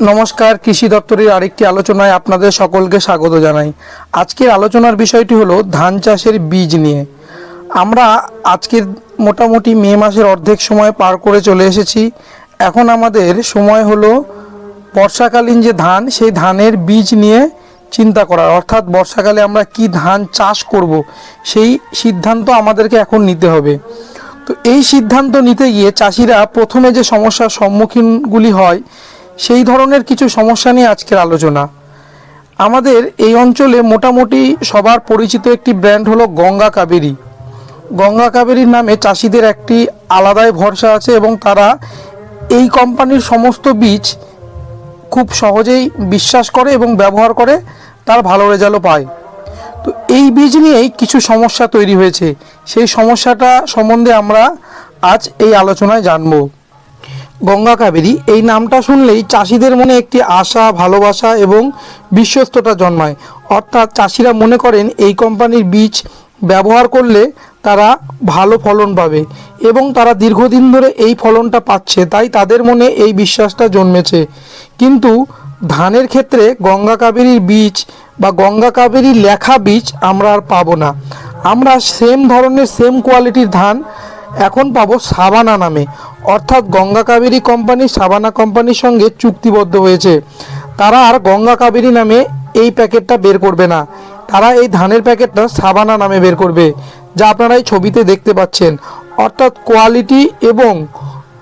নমস্কার, কৃষি দপ্তরের আরেকটি আলোচনায় আপনাদের সকলকে স্বাগত জানাই। আজকের আলোচনার বিষয়টি হলো ধান চাষের বীজ নিয়ে। আমরা আজকের মোটামুটি মে মাসের অর্ধেক সময় পার করে চলে এসেছি। এখন আমাদের সময় হলো বর্ষাকালীন যে ধান, সেই ধানের বীজ নিয়ে চিন্তা করার। অর্থাৎ বর্ষাকালে আমরা কি ধান চাষ করব, সেই সিদ্ধান্ত আমাদেরকে এখন নিতে হবে। তো এই সিদ্ধান্ত নিতে গিয়ে চাষিরা প্রথমে যে সমস্যার সম্মুখীনগুলি হয় সেই ধরনের কিছু সমস্যা নিয়ে আজকের আলোচনা। আমাদের এই অঞ্চলে মোটামুটি সবার পরিচিত একটি ব্র্যান্ড হলো গঙ্গা কাবেরী। গঙ্গা কাবেরীর নামে চাষিদের একটি আলাদাই ভরসা আছে এবং তারা এই কোম্পানির সমস্ত বীজ খুব সহজেই বিশ্বাস করে এবং ব্যবহার করে, তার ভালো রেজাল্টও পায়। তো এই বীজ নিয়েই কিছু সমস্যা তৈরি হয়েছে। সেই সমস্যাটা সম্বন্ধে আমরা আজ এই আলোচনায় জানব। গঙ্গা কাবেরী। এই নামটা শুনলেই চাষিদের মনে একটি আশা, ভালোবাসা এবং বিশ্বস্ততা জন্মায়। অর্থাৎ চাষিরা মনে করেন এই কোম্পানির বীজ ব্যবহার করলে তারা ভালো ফলন পাবে এবং তারা দীর্ঘদিন ধরে এই ফলনটা পাচ্ছে, তাই তাদের মনে এই বিশ্বাসটা জন্মেছে। কিন্তু ধানের ক্ষেত্রে গঙ্গা কাবেরীর বীজ বা গঙ্গা কাবেরীর লেখা বীজ আমরা আর পাবো না। আমরা সেম ধরনের সেম কোয়ালিটির ধান এখন পাবো সাবানা নামে। অর্থাৎ গঙ্গা কাবেরী কোম্পানি সাবানা কোম্পানির সঙ্গে চুক্তিবদ্ধ হয়েছে। তারা আর গঙ্গা কাবেরী নামে এই প্যাকেটটা বের করবে না। তারা এই ধানের প্যাকেটটা সাবানা নামে বের করবে, যা আপনারা এই ছবিতে দেখতে পাচ্ছেন। অর্থাৎ কোয়ালিটি এবং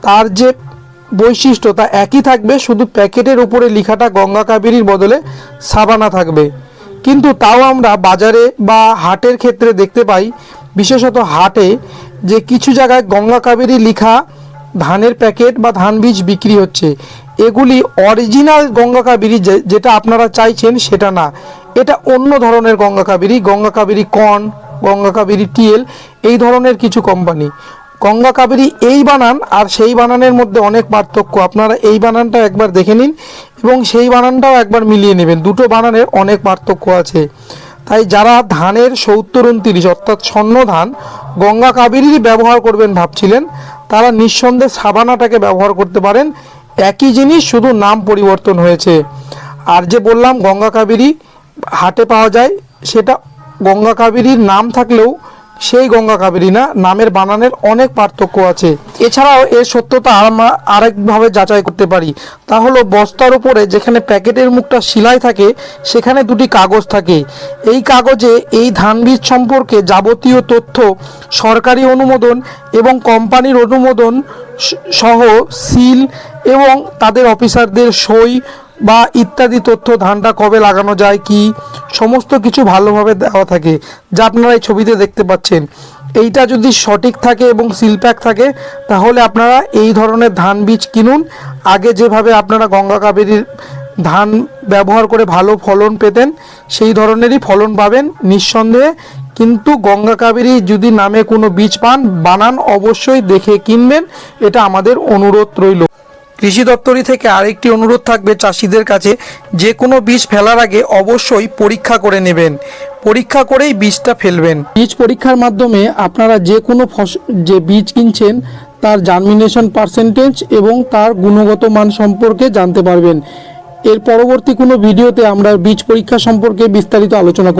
তার যে বৈশিষ্ট্য, তা একই থাকবে, শুধু প্যাকেটের উপরে লেখাটা গঙ্গা কাবেরীর বদলে সাবানা থাকবে। কিন্তু তাও আমরা বাজারে বা হাটের ক্ষেত্রে দেখতে পাই, বিশেষত হাটে যে কিছু জায়গায় গঙ্গা কাবেরী লিখা ধানের প্যাকেট বা ধান বীজ বিক্রি হচ্ছে। এগুলি অরিজিনাল গঙ্গা কাবেরী যেটা আপনারা চাইছেন সেটা না। এটা অন্য ধরনের গঙ্গা কাবেরী। গঙ্গা কাবেরী কর্ন, গঙ্গা কাবেরী টিএল, এই ধরনের কিছু কোম্পানি। গঙ্গা কাবেরী এই বানান আর সেই বানানের মধ্যে অনেক পার্থক্য। আপনারা এই বানানটা একবার দেখে নিন এবং সেই বানানটাও একবার মিলিয়ে নেবেন। দুটো বানানের অনেক পার্থক্য আছে। তাই যারা ধানের সত্তর উনত্রিশ অর্থাৎ স্বর্ণ ধান গঙ্গা কাবেরীরই ব্যবহার করবেন ভাবছিলেন, তারা নিঃসন্দেহে সাবানাটাকে ব্যবহার করতে পারেন। একই জিনিস শুধু নাম পরিবর্তন হয়েছে। আর যে বললাম গঙ্গা কাবেরী হাটে পাওয়া যায়, সেটা গঙ্গা কাবেরীর নাম থাকলেও সেই গঙ্গা কাবেরী না, নামের বানানের অনেক পার্থক্য আছে। এছাড়াও এর সত্যতা আমরা আরেকভাবে যাচাই করতে পারি। তা হলো বস্তার উপরে যেখানে প্যাকেটের মুখটা সেলাই থাকে, সেখানে দুটি কাগজ থাকে। এই কাগজে এই ধান বীজ সম্পর্কে যাবতীয় তথ্য, সরকারি অনুমোদন এবং কোম্পানির অনুমোদন সহ, সিল এবং তাদের অফিসারদের সই বা ইত্যাদি তথ্য ধানটা কবে লাগানো যায়, কি সমস্ত কিছু ভালোভাবে দেওয়া থাকে, যা আপনারা এই ছবিতে দেখতে পাচ্ছেন। এইটা যদি সঠিক থাকে এবং সিল প্যাক থাকে, তাহলে আপনারা এই ধরনের ধান বীজ কিনুন। আগে যেভাবে আপনারা গঙ্গা কাবেরীর ধান ব্যবহার করে ভালো ফলন পেতেন, সেই ধরনেরই ফলন পাবেন নিঃসন্দেহে। কিন্তু গঙ্গা কাবেরী যদি নামে কোনো বীজ পান, বানান অবশ্যই দেখে কিনবেন। এটা আমাদের অনুরোধ রইল। কৃষি দপ্তরি থেকে আরেকটি অনুরোধ থাকবে চাষিদের কাছে, যে কোনো বীজ ফেলার আগে অবশ্যই পরীক্ষা করে নেবেন। পরীক্ষা করেই বীজটা ফেলবেন। বীজ পরীক্ষার মাধ্যমে আপনারা যে কোনো ফস, যে বীজ কিনছেন, তার জার্মিনেশন পার্সেন্টেজ এবং তার গুণগত মান সম্পর্কে জানতে পারবেন। এর পরবর্তী কোনো ভিডিওতে আমরা বীজ পরীক্ষা সম্পর্কে বিস্তারিত আলোচনা